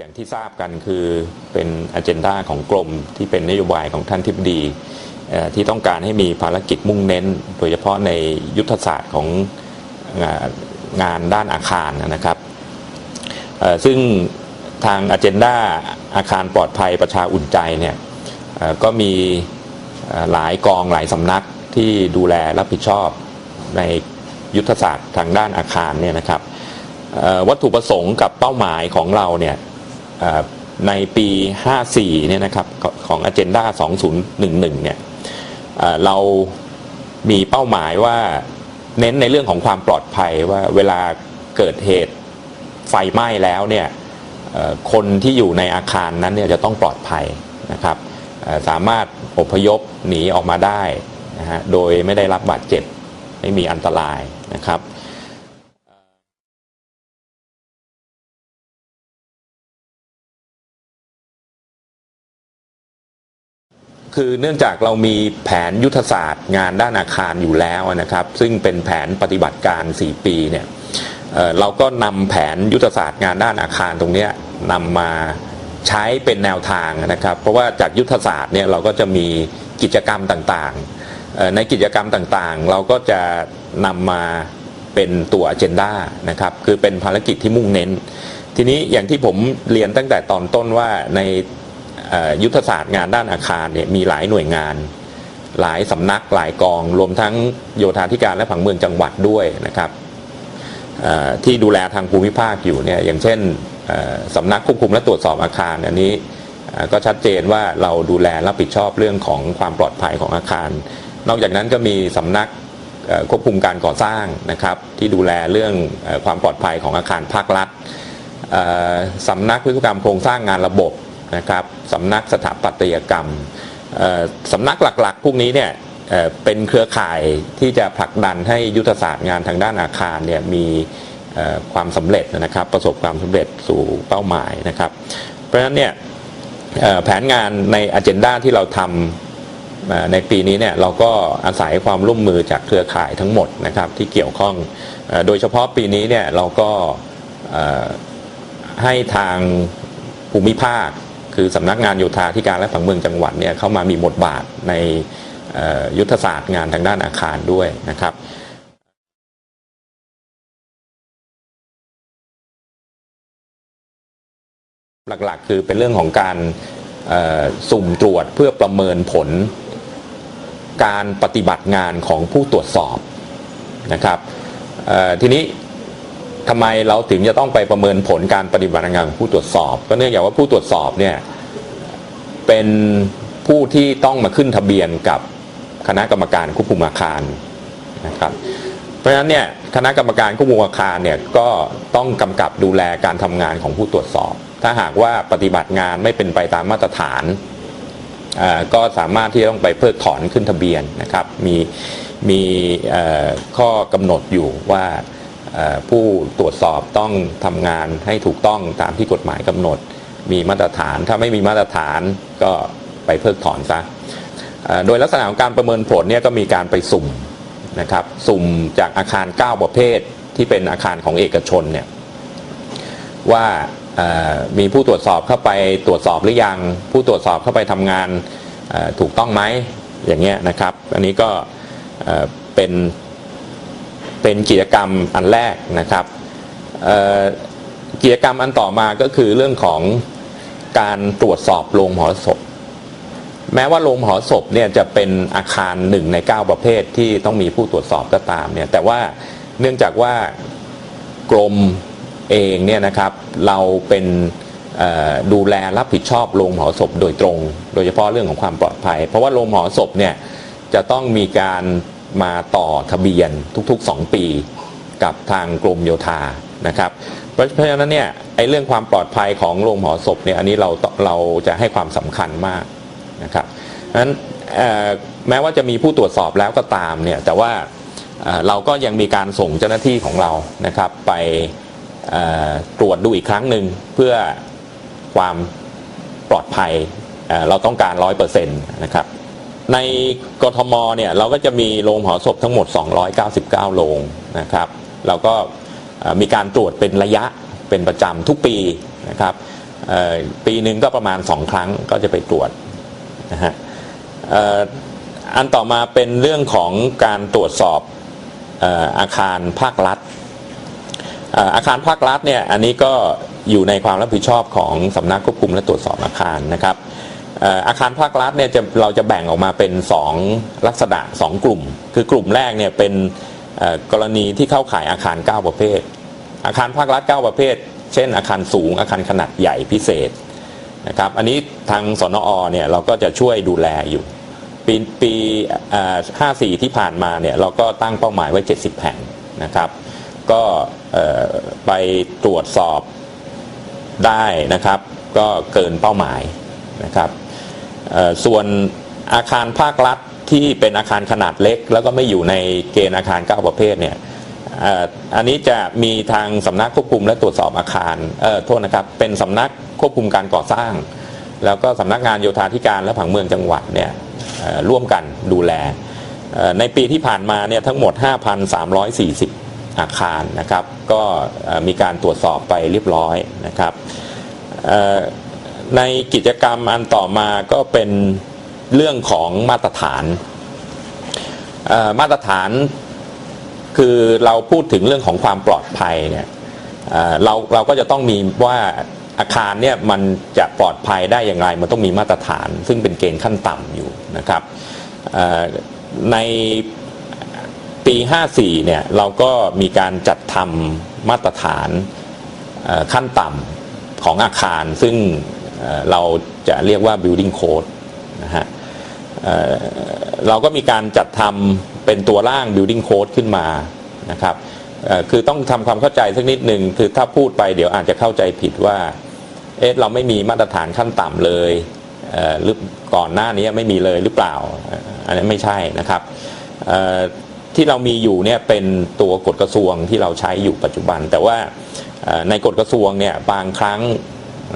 อย่างที่ทราบกันคือเป็นอ g e n d a ของกรมที่เป็นนโยบายของท่านทิบดีที่ต้องการให้มีภารกิจมุ่งเน้น โดยเฉพาะในยุทธศาสตร์ของงานด้านอาคารนะครับซึ่งทางอ g e n d a อาคารปลอดภัยประชาอุ่นใจเนี่ยก็มีหลายกองหลายสำนักที่ดูแลรับผิดชอบในยุทธศาสตร์ทางด้านอาคารเนี่ยนะครับวัตถุประสงค์กับเป้าหมายของเราเนี่ย ในปี 54 เนี่ยนะครับของ Agenda 2011 เนี่ยเรามีเป้าหมายว่าเน้นในเรื่องของความปลอดภัยว่าเวลาเกิดเหตุไฟไหม้แล้วเนี่ยคนที่อยู่ในอาคารนั้นเนี่ยจะต้องปลอดภัยนะครับสามารถอพยพหนีออกมาได้นะฮะโดยไม่ได้รับบาดเจ็บไม่มีอันตรายนะครับ คือเนื่องจากเรามีแผนยุทธศาสตร์ งานด้านอาคารอยู่แล้วนะครับ ซึ่งเป็นแผนปฏิบัติการ 4 ปีเนี่ยเเราก็นำแผนยุทธศาสตร์งานด้านอาคารตรงนี้นำมาใช้เป็นแนวทางนะครับ เพราะว่าจากยุทธศาสตร์เนี่ยเราก็จะมีกิจกรรมต่างๆ ในกิจกรรมต่างๆ เราก็จะนำมาเป็นตัว agenda นะครับ คือเป็นภารกิจที่มุ่งเน้น ทีนี้อย่างที่ผมเรียนตั้งแต่ตอนต้นว่าใน ยุทธศาสตร์งานด้านอาคารเนี่ยมีหลายหน่วยงาน หลายสำนักหลายกอง รวมทั้งโยธาธิการและผังเมืองจังหวัดด้วยนะครับที่ดูแลทางภูมิภาคอยู่เนี่ยอย่างเช่นสำนักควบคุมและตรวจสอบอาคารอันนี้ก็ชัดเจนว่าเราดูแลรับผิดชอบเรื่องของความปลอดภัยของอาคาร นอกจากนั้นก็มีสำนักควบคุมการก่อสร้างนะครับ ที่ดูแลเรื่องความปลอดภัยของอาคารภาครัฐสำนักวิศวกรรมโครงสร้างงานระบบ นะครับสำนักสถาปัตยกรรมสำนักหลักๆ พวกนี้เนี่ยเป็นเครือข่ายที่จะผลักดันให้ยุทธศาสตร์งานทางด้านอาคารเนี่ยมีความสำเร็จนะครับ ประสบความสำเร็จสู่เป้าหมายนะครับ เพราะฉะนั้นเนี่ยแผนงานในอ g e n d a ที่เราทำในปีนี้เนี่ยเราก็อาศัยความร่วมมือจากเครือข่ายทั้งหมดนะครับที่เกี่ยวข้องโดยเฉพาะปีนี้เนี่ยเราก็ให้ทางภูมิภาค คือสำนักงานโยธาธิการและผังเมืองจังหวัดเนี่ยเข้ามามีบทบาทในยุทธศาสตร์งานทางด้านอาคารด้วยนะครับหลักๆ คือเป็นเรื่องของการสุ่มตรวจเพื่อประเมินผล การปฏิบัติงานของผู้ตรวจสอบนะครับทีนี้ ทำไมเราถึงจะต้องไปประเมินผลการปฏิบัติงานของผู้ตรวจสอบ ก็เนื่องจากว่าผู้ตรวจสอบเนี่ยเป็นผู้ที่ต้องมาขึ้นทะเบียนกับคณะกรรมการควบคุมอาคารนะครับ เพราะฉะนั้นเนี่ยคณะกรรมการควบคุมอาคารเนี่ยก็ต้องกำกับดูแลการทำงานของผู้ตรวจสอบ ถ้าหากว่าปฏิบัติงานไม่เป็นไปตามมาตรฐานอ่อก็สามารถที่จะต้องไปเพิกถอนขึ้นทะเบียนนะครับ มีมีข้อกำหนดอยู่ว่า ผู้ตรวจสอบต้องทำงานให้ถูกต้องตามที่กฎหมายกำหนด มีมาตรฐานถ้าไม่มีมาตรฐานก็ไปเพิกถอนซะโดยลักษณะของการประเมินผลเนี่ยก็มีการไปสุ่มนะครับสุ่มจากอาคาร 9 ประเภทที่เป็นอาคารของเอกชนเนี่ยว่ามีผู้ตรวจสอบเข้าไปตรวจสอบหรือยัง ผู้ตรวจสอบเข้าไปทำงานถูกต้องไหมอย่างเงี้ยนะครับ อันนี้ก็เป็น เป็นกิจกรรมอันแรกนะครับกิจกรรมอันต่อมาก็คือเรื่องของการตรวจสอบโรงหรสพแม้ว่าโรงหรสพเนี่ยจะเป็นอาคารหนึ่งใน 9 ประเภทที่ต้องมีผู้ตรวจสอบก็ตามเนี่ยแต่ว่าเนื่องจากว่ากรมเองเนี่ยนะครับเราเป็นดูแลรับผิดชอบโรงหรสพโดยตรง โดยเฉพาะเรื่องของความปลอดภัย เพราะว่าโรงหรสพเนี่ยจะต้องมีการ มาต่อทะเบียนทุกๆ 2 ปีกับทางกรมโยธานะครับ เพราะฉะนั้นเนี่ยไอ้เรื่องความปลอดภัยของโรงมหรสพเนี่ยอันนี้เราเราจะให้ความสำคัญมากนะครับนั้นแม้ว่าจะมีผู้ตรวจสอบแล้วก็ตามเนี่ยแต่ว่าเราก็ยังมีการส่งเจ้าหน้าที่ของเรานะครับไปตรวจดูอีกครั้งหนึ่งเพื่อความปลอดภัยเอ่อเราต้องการร้อยเปอร์เซ็นต์นะครับ ในกทมเนี่ยเราก็จะมีโรงหอศพทั้งหมด 299 โรงนะครับเราก็มีการตรวจเป็นระยะเป็นประจำทุกปีนะครับปีหนึ่งก็ประมาณสองครั้งก็จะไปตรวจนะฮะอันต่อมาเป็นเรื่องของการตรวจสอบอาคารภาครัฐ อาคารภาครัฐเนี่ยอันนี้ก็อยู่ในความรับผิดชอบของสำนักควบคุมและตรวจสอบอาคารนะครับ อาคารภาครัฐเนี่ยจะเราจะแบ่งออกมาเป็น 2 ลักษณะ 2 กลุ่ม คือกลุ่มแรกเนี่ยเป็นกรณีที่เข้าข่ายอาคาร 9 ประเภท อาคารภาครัฐ 9 ประเภท เช่น อาคารสูง อาคารขนาดใหญ่พิเศษนะครับอันนี้ทางสนอเนี่ยเราก็จะช่วยดูแลอยู่ ปีปีเอ่อ54 ที่ผ่านมาเนี่ยเราก็ตั้งเป้าหมายไว้ 70 แห่งนะครับก็ไปตรวจสอบได้นะครับ ก็เกินเป้าหมาย นะครับส่วนอาคารภาครัฐที่เป็นอาคารขนาดเล็ก แล้วก็ไม่อยู่ในเกณฑ์อาคาร 9 ประเภทเนี่ยอันนี้จะมีทางสำนักควบคุมและตรวจสอบอาคารเออโทษนะครับเป็นสำนักควบคุมการก่อสร้าง แล้วก็สำนักงานโยธาธิการและผังเมืองจังหวัดเนี่ยร่วมกันดูแล ในปีที่ผ่านมาเนี่ยทั้งหมด 5,340 อาคารนะครับ ก็มีการตรวจสอบไปเรียบร้อยนะครับ ในกิจกรรมอันต่อมาก็เป็นเรื่องของมาตรฐาน มาตรฐานคือเราพูดถึงเรื่องของความปลอดภัยเนี่ยเเราเราก็จะต้องมีว่าอาคารเนี่ยมันจะปลอดภัยได้อย่างไร มันต้องมีมาตรฐาน ซึ่งเป็นเกณฑ์ขั้นต่ำอยู่นะครับในปี 54 เนี่ยเราก็มีการจัดทำมาตรฐานขั้นต่ำของอาคารซึ่ง เราจะเรียกว่า building code นะฮะเเราก็มีการจัดทำเป็นตัวร่าง building code ขึ้นมานะครับคือต้องทำความเข้าใจสักนิดหนึ่งคือถ้าพูดไปเดี๋ยวอาจจะเข้าใจผิดว่าเอ๊ะเราไม่มีมาตรฐานขั้นต่ำเลยเหรือก่อนหน้านี้ไม่มีเลยหรือเปล่า อันนี้ไม่ใช่นะครับที่เรามีอยู่เนี่ยเป็นตัวกฎกระทรวงที่เราใช้อยู่ปัจจุบัน แต่ว่าในกฎกระทรวงเนี่ยบางครั้ง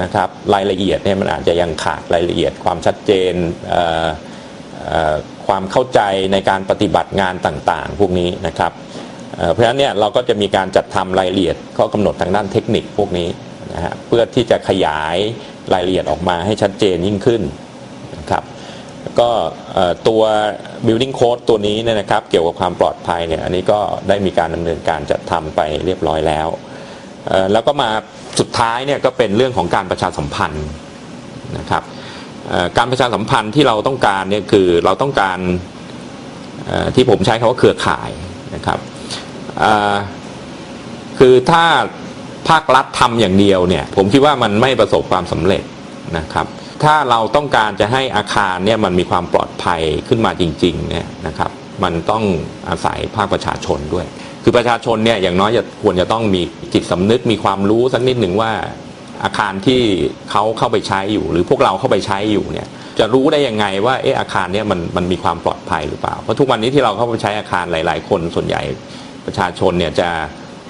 นะครับรายละเอียดเนี่ยมันอาจจะยังขาดรายละเอียดความชัดเจนเความเข้าใจในการปฏิบัติงานต่างๆ พวกนี้นะครับเเพราะฉะนั้นเนี่ยเราก็จะมีการจัดทำรายละเอียดข้อกำหนดทางด้านเทคนิคพวกนี้นะฮะเพื่อที่จะขยายรายละเอียดออกมาให้ชัดเจนยิ่งขึ้นนะครับก็ตัว building code ตัวนี้เนี่ยนะครับเกี่ยวกับความปลอดภัยเนี่ยอันนี้ก็ได้มีการดำเนินการจัดทำไปเรียบร้อยแล้ว แล้วก็มาสุดท้ายเนี่ยก็เป็นเรื่องของการประชาสัมพันธ์นะครับการประชาสัมพันธ์ที่เราต้องการเนี่ยคือเราต้องการที่ผมใช้คำว่าเครือข่ายนะครับคือถ้าภาครัฐทำอย่างเดียวเนี่ยผมคิดว่ามันไม่ประสบความสำเร็จนะครับถ้าเราต้องการจะให้อาคารเนี่ยมันมีความปลอดภัยขึ้นมาจริงๆเนี่ยนะครับมันต้องอาศัยภาคประชาชนด้วย คือประชาชนเนี่ยอย่างน้อยจะควรจะต้องมีจิตสำนึกมีความรู้สักนิดหนึ่งว่าอาคารที่เขาเข้าไปใช้อยู่ หรือพวกเราเข้าไปใช้อยู่เนี่ยจะรู้ได้ยังไงว่าเอออาคารเนี่ยมันมันมีความปลอดภัยหรือเปล่าเพราะทุกวันนี้ที่เราเข้าไปใช้อาคารหลาย ๆ คนส่วนใหญ่ประชาชนเนี่ยจะ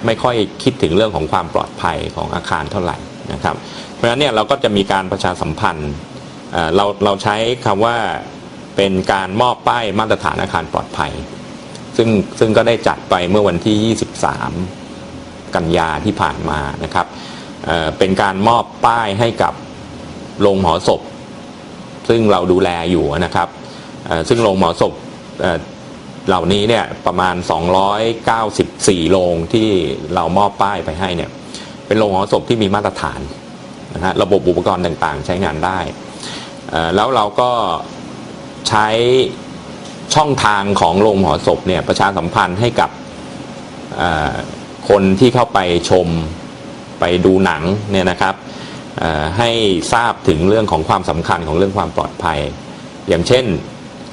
ไม่ค่อยคิดถึงเรื่องของความปลอดภัยของอาคารเท่าไหร่นะครับเพราะฉะนั้นเนี่ยเราก็จะมีการประชาสัมพันธ์เอ่อเราเราใช้คำว่าเป็นการมอบป้ายมาตรฐานอาคารปลอดภัย ซึ่งซึ่งก็ได้จัดไปเมื่อวันที่ 23 กันยาที่ผ่านมานะครับเเป็นการมอบป้ายให้กับโรงหมอศพ ซึ่งเราดูแลอยู่นะครับ ซึ่งโรงหมอศพเเหล่านี้เนี่ยประมาณ 294 โรงที่เรามอบป้ายไปให้เนี่ยเป็นโรงหมอศพที่มีมาตรฐานนะฮะระบบอุปกรณ์ต่างๆ ใช้งานได้ แล้วเราก็ใช้ ช่องทางของโรงหมอศพเนี่ยประชาสัมพันธ์ให้กับคนที่เข้าไปชมไปดูหนังเนี่ยนะครับให้ทราบถึงเรื่องของความสำคัญของเรื่องความปลอดภัย อย่างเช่น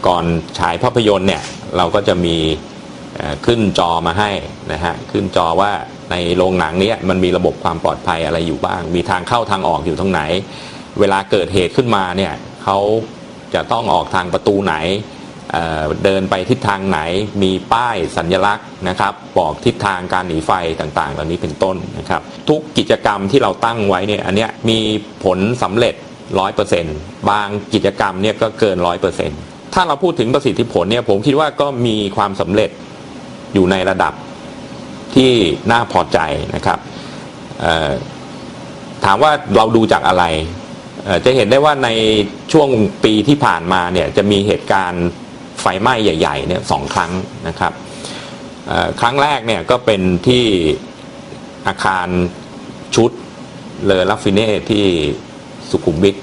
ก่อนฉายภาพยนตร์เนี่ยเราก็จะมีขึ้นจอมาให้นะฮะขึ้นจอว่าในโรงหนังนี้มันมีระบบความปลอดภัยอะไรอยู่บ้าง มีทางเข้าทางออกอยู่ตรงไหน เวลาเกิดเหตุขึ้นมาเนี่ยเขาจะต้องออกทางประตูไหน เดินไปทิศทางไหนมีป้ายสัญลักษณ์นะครับ บอกทิศทางการหนีไฟต่างๆ เหล่านี้เป็นต้นนะครับ ทุกกิจกรรมที่เราตั้งไว้เนี่ยอันเนี้ยมีผลสำเร็จ 100%บางกิจกรรมเนี่ยก็เกิน 100%ถ้าเราพูดถึงประสิทธิผลเนี่ยผมคิดว่าก็มีความสำเร็จอยู่ในระดับที่น่าพอใจนะครับถามว่าเราดูจากอะไร จะเห็นได้ว่าในช่วงปีที่ผ่านมาเนี่ยจะมีเหตุการณ์ ไฟไหม้ใหญ่ๆเนี่ยสองครั้งนะครับครั้งแรกเนี่ยก็เป็นที่อาคารชุดเลอลัฟฟิเน่ที่สุขุมวิท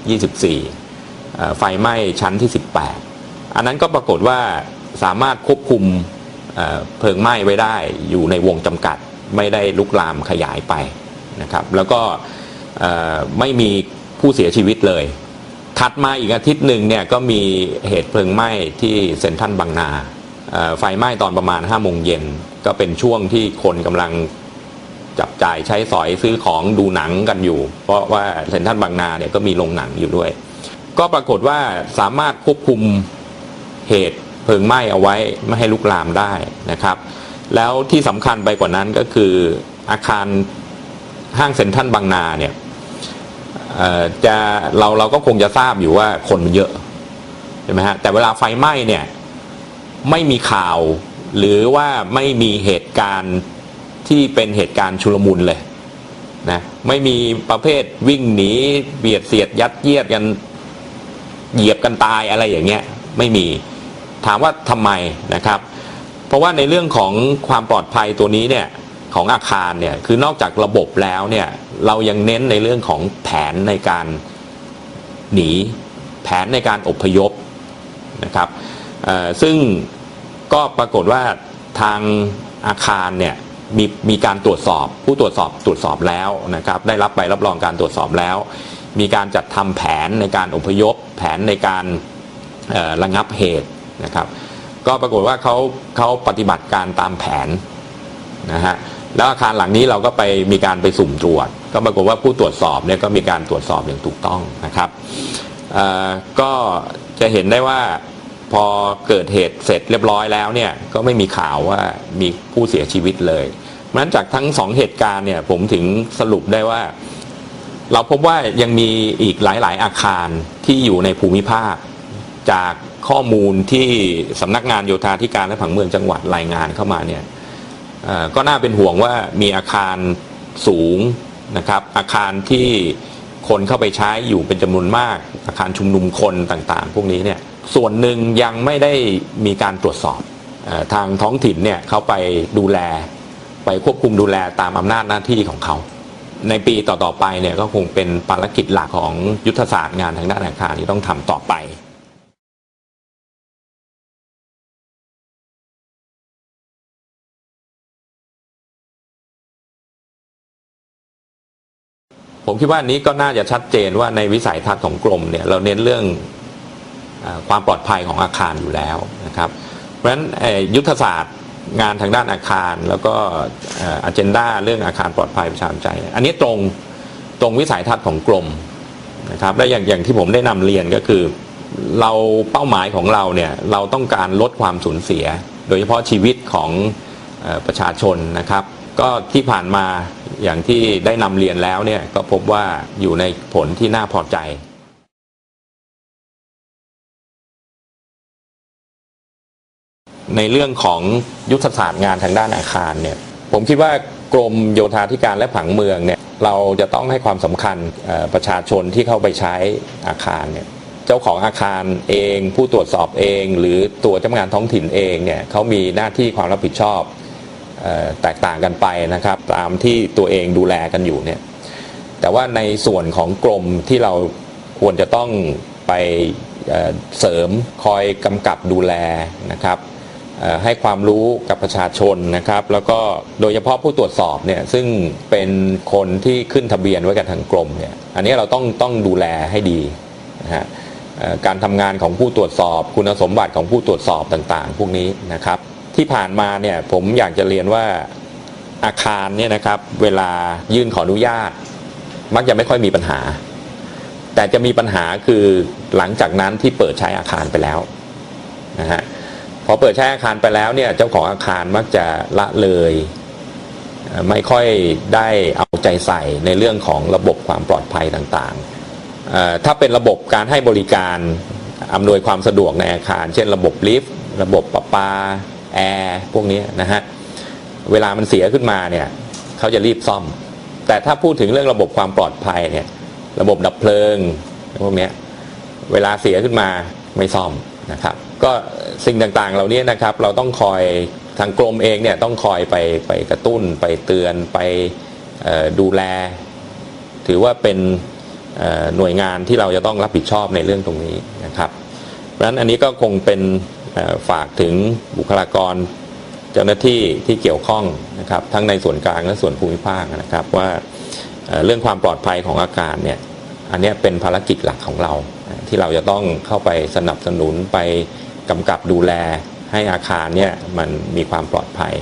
24 ไฟไหม้ชั้นที่ 18 อันนั้นก็ปรากฏว่าสามารถควบคุมเเพลิงไหม้ไว้ได้อยู่ในวงจำกัดไม่ได้ลุกลามขยายไปนะครับ แล้วก็ไม่มีผู้เสียชีวิตเลย ถัดมาอีกอาทิตย์หนึ่งเนี่ยก็มีเหตุเพลิงไหม้ที่เซ็นทรัลบางนาไฟไหม้ตอนประมาณ5้าโมงเย็นก็เป็นช่วงที่คนกำลังจับจ่ายใช้สอยซื้อของดูหนังกันอยู่ เพราะว่าเซ็นทรัลบางนาเนี่ยก็มีโรงหนังอยู่ด้วย ก็ปรากฏว่าสามารถควบคุมเหตุเพลิงไหม้เอาไว้ไม่ให้ลุกลามได้นะครับ แล้วที่สำคัญไปกว่านั้นก็คืออาคารห้างเซ็นทรัลบางนาเนี่ย จะเราเราก็คงจะทราบอยู่ว่าคนมันเยอะใช่ไหมฮะแต่เวลาไฟไหม้เนี่ยไม่มีข่าว หรือว่าไม่มีเหตุการณ์ที่เป็นเหตุการณ์ชุลมุนเลยนะไม่มีประเภทวิ่งหนีเบียดเสียดยัดเยียดกันเหยียบกันตายอะไรอย่างเงี้ยไม่มีถามว่าทำไมนะครับ เพราะว่าในเรื่องของความปลอดภัยตัวนี้เนี่ยของอาคารเนี่ยคือนอกจากระบบแล้วเนี่ย เรายังเน้นในเรื่องของแผนในการหนี แผนในการอพยพนะครับซึ่งก็ปรากฏว่าทางอาคารเนี่ยมีมีการตรวจสอบ ผู้ตรวจสอบตรวจสอบแล้วนะครับ ได้รับใบรับรองการตรวจสอบแล้ว มีการจัดทำแผนในการอพยพ แผนในการระงับเหตุนะครับ ก็ปรากฏว่าเขาเขาปฏิบัติการตามแผนนะฮะ แล้วอาคารหลังนี้เราก็ไปมีการไปสุ่มตรวจ ก็ปรากฏว่าผู้ตรวจสอบเนี่ยก็มีการตรวจสอบอย่างถูกต้องนะครับก็จะเห็นได้ว่าพอเกิดเหตุเสร็จเรียบร้อยแล้วเนี่ยก็ไม่มีข่าวว่ามีผู้เสียชีวิตเลยเพราะนั้นจากทั้งสองเหตุการณ์เนี่ยผมถึงสรุปได้ว่า เราพบว่ายังมีอีกหลาย ๆ อาคารที่อยู่ในภูมิภาค จากข้อมูลที่สำนักงานโยธาธิการและผังเมืองจังหวัดรายงานเข้ามาเนี่ย ก็น่าเป็นห่วงว่ามีอาคารสูงนะครับ อาคารที่คนเข้าไปใช้อยู่เป็นจำนวนมาก อาคารชุมนุมคนต่างๆ พวกนี้เนี่ยส่วนหนึ่งยังไม่ได้มีการตรวจสอบทางท้องถิ่นเนี่ยเขาไปดูแลไปควบคุมดูแลตามอำนาจหน้าที่ของเขา ในปีต่อๆไปเนี่ยก็คงเป็นภารกิจหลักของยุทธศาสตร์งานทางด้านอาคารที่ต้องทำต่อไป ผมคิดว่านี้ก็น่าจะชัดเจนว่าในวิสัยทัศน์ของกรมเนี่ยเราเน้นเรื่องอความปลอดภัยของอาคารอยู่แล้วนะครับเพราะฉะนั้นยุทธศาสตร์งานทางด้านอาคารแล้วก็อันเจนดาเรื่องอาคารปลอดภัยประชาชนใจ อันนี้ตรงตรงวิสัยทัศน์ของกรมนะครับและอย่างอย่างที่ผมได้นำเรียนก็คือ เราเป้าหมายของเราเนี่ยเราต้องการลดความสูญเสีย โดยเฉพาะชีวิตของอประชาชนนะครับ ก็ที่ผ่านมาอย่างที่ได้นำเรียนแล้วเนี่ยก็พบว่าอยู่ในผลที่น่าพอใจในเรื่องของยุทธศาสตร์งานทางด้านอาคารเนี่ยผมคิดว่ากรมโยธาธิการและผังเมืองเนี่ยเราจะต้องให้ความสำคัญประชาชนที่เข้าไปใช้อาคารเนี่ยเจ้าของอาคารเอง ผู้ตรวจสอบเอง หรือตัวเจ้าพนักงานท้องถิ่นเองเนี่ยเขามีหน้าที่ความรับผิดชอบ แตกต่างกันไปนะครับ ตามที่ตัวเองดูแลกันอยู่เนี่ยแต่ว่าในส่วนของกรมที่เราควรจะต้องไปเสริมคอยกำกับดูแลนะครับให้ความรู้กับประชาชนนะครับ แล้วก็โดยเฉพาะผู้ตรวจสอบเนี่ยซึ่งเป็นคนที่ขึ้นทะเบียนไว้กับทางกรมเนี่ยอันนี้เราต้องต้องดูแลให้ดีนะฮะการทำงานของผู้ตรวจสอบ คุณสมบัติของผู้ตรวจสอบต่างๆ พวกนี้นะครับ ที่ผ่านมาเนี่ยผมอยากจะเรียนว่าอาคารเนี่ยนะครับเวลายื่นขออนุญาต มักจะไม่ค่อยมีปัญหา แต่จะมีปัญหาคือหลังจากนั้นที่เปิดใช้อาคารไปแล้วนะฮะพอเปิดใช้อาคารไปแล้วเนี่ยเจ้าของอาคารมักจะละเลย ไม่ค่อยได้เอาใจใส่ในเรื่องของระบบความปลอดภัยต่างๆ ถ้าเป็นระบบการให้บริการอำนวยความสะดวกในอาคาร เช่นระบบลิฟต์ระบบประปา แอร์พวกนี้นะฮะเวลามันเสียขึ้นมาเนี่ยเขาจะรีบซ่อม แต่ถ้าพูดถึงเรื่องระบบความปลอดภัยเนี่ยระบบดับเพลิงพวกนี้เวลาเสียขึ้นมาไม่ซ่อมนะครับ ก็สิ่งต่างๆเหล่านี้นะครับ เราต้องคอยทางกรมเองเนี่ยต้องคอยไปไปกระตุ้น ไปเตือนไปดูแล ถือว่าเป็นหน่วยงานที่เราจะต้องรับผิดชอบในเรื่องตรงนี้นะครับเพราะฉะนั้นอันนี้ก็คงเป็น ฝากถึงบุคลากรเจ้าหน้าที่ที่เกี่ยวข้องนะครับ ทั้งในส่วนกลางและส่วนภูมิภาคนะครับ ว่าเรื่องความปลอดภัยของอาคารเนี่ยอันนี้เป็นภารกิจหลักของเรา ที่เราจะต้องเข้าไปสนับสนุนไปกำกับดูแลให้อาคารเนี่ยมันมีความปลอดภัย